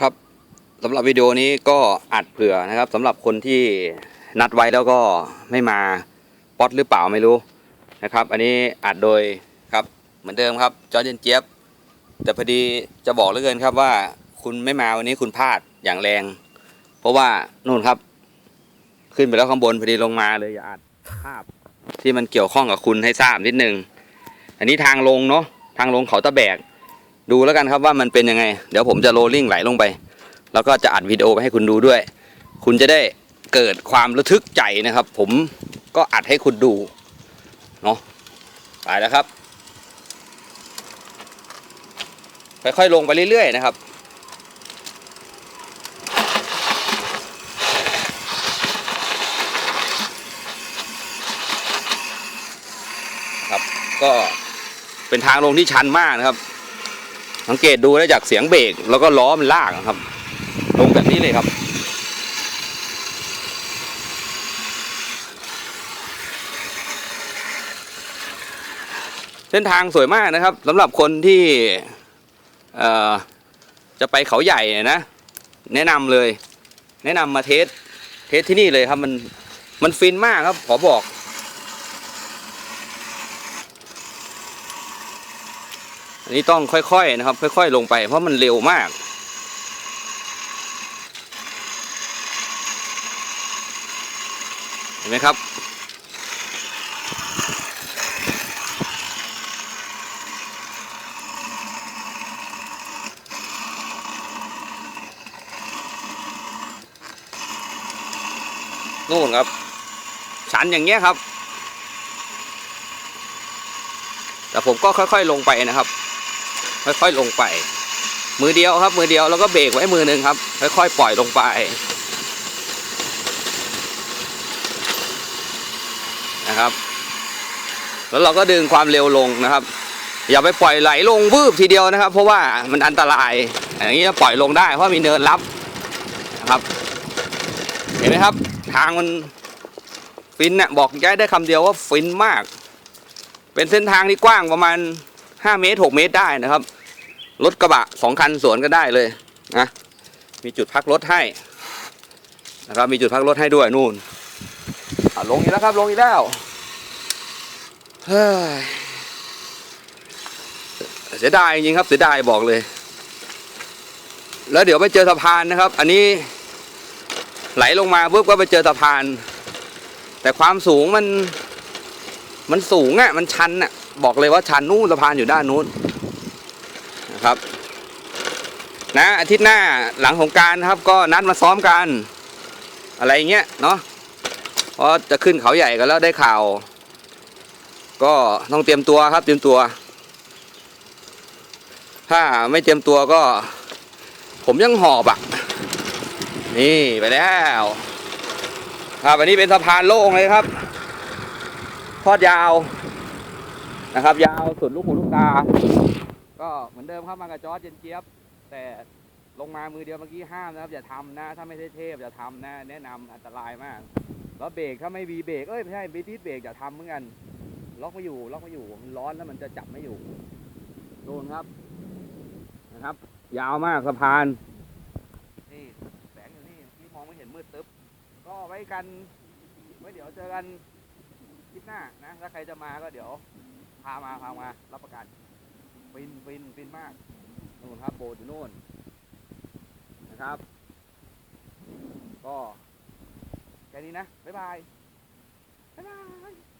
ครับสำหรับวิดีโอนี้ก็อัดเผื่อนะครับสำหรับคนที่นัดไว้แล้วก็ไม่มาป๊อตหรือเปล่าไม่รู้นะครับ อันนี้อัดโดยครับเหมือนเดิมครับจอร์เจนเจี๊ยบแต่พอดีจะบอกเหลือเกินครับว่าคุณไม่มาวันนี้คุณพลาดอย่างแรง เพราะว่านู่นครับ ขึ้นไปแล้วข้างบนพอดีลงมาเลยอย่าอัดภาพที่มันเกี่ยวข้องกับคุณให้ทราบนิดนึง อันนี้ทางลงเนาะทางลงเขาตะแบก ดูแล้วกันครับว่ามันเป็นยังไง เดี๋ยวผมจะโรลลิ่งไหลลงไป แล้วก็จะอัดวิดีโอไปให้คุณดูด้วย คุณจะได้เกิดความระทึกใจนะครับ ผมก็อัดให้คุณดูเนาะไปแล้วครับค่อยๆลงไปเรื่อยๆนะครับครับ ก็เป็นทางลงที่ชันมากนะครับ สังเกตดูได้จากเสียงเบรกแล้วก็ล้อมันลากนะครับ ลงแบบนี้เลยครับ เส้นทางสวยมากนะครับสำหรับคนที่จะไปเขาใหญ่นะ แนะนำเลย แนะนำมาเทสเทสที่นี่เลยครับมันมันฟินมากครับขอบอก อันนี้ต้องค่อยๆนะครับ ค่อย ๆ ลงไป เพราะมันเร็วมาก เห็นไหมครับ นู่นครับ ชันอย่างเงี้ยครับแต่ผมก็ค่อยๆลงไปนะครับ ค่อยๆลงไป มือเดียวครับ มือเดียวแล้วก็เบรกไว้มือหนึ่งครับ ค่อยๆปล่อยลงไปนะครับ แล้วเราก็ดึงความเร็วลงนะครับ อย่าไปปล่อยไหลลงวืบทีเดียวนะครับ เพราะว่ามันอันตราย อย่างนี้ปล่อยลงได้เพราะมีเนินรับนะครับ เห็นไหมครับ ทางมันฟินเนี่ยบอกแก้ได้คำเดียวว่าฟินมาก เป็นเส้นทางที่กว้างประมาณ 5 เมตร 6 เมตรได้นะครับ รถกระบะสองคันสวนก็ได้เลยนะมีจุดพักรถให้นะครับมีจุดพักรถให้ด้วยนู่นลงอีกแล้วครับ ลงอีกแล้วเฮ้ยเสียดายจริงครับเสียดายบอกเลย แล้วเดี๋ยวไปเจอสะพานนะครับ อันนี้ไหลลงมาปุ๊บก็ไปเจอสะพาน แต่ความสูงมัน มันสูงอะ่ะมันชันอะ่ะ บอกเลยว่าชันนู่นสะพานอยู่ด้านนู้นนะครับ นะอาทิตย์หน้าหลังของการนะครับ ก็นัดมาซ้อมกัน อะไรเงี้ยเนาะเพราะจะขึ้นเขาใหญ่กันแล้วได้ข่าว ก็ต้องเตรียมตัวครับ เตรียมตัว ถ้าไม่เตรียมตัวก็ ผมยังหอบอะ นี่ไปแล้วครับอันนี้เป็นสะพานโล่งเลยครับ ทอดยาว นะครับ ยาวสุดลูกหูลูกตา ก็เหมือนเดิมครับมากับจอร์จเย็นเจี๊ยบ แต่ลงมามือเดียวเมื่อกี้ห้ามนะครับอย่าทำนะ ถ้าไม่ใช่เทพอย่าทำนะ แนะนำอันตรายมาก แล้วเบรกถ้าไม่มีเบรกเอ้ยไม่ใช่บีทีเบรกอย่าทำเหมือนกัน ล็อกไม่อยู่ล็อกไม่อยู่มันร้อนแล้วมันจะจับไม่อยู่โดนครับนะครับ ยาวมากสะพานนี่แสงอยู่นี่ที่มองไม่เห็นมืดตึ๊บก็ไว้กันไว้เดี๋ยวเจอกันคลิปหน้านะ ถ้าใครจะมาก็เดี๋ยว พามาพามา รับประกันฟินฟินฟินมากนู่นครับโบสถ์อยู่นู่นนะครับ ก็แค่นี้นะ บ๊ายบาย บ๊ายบาย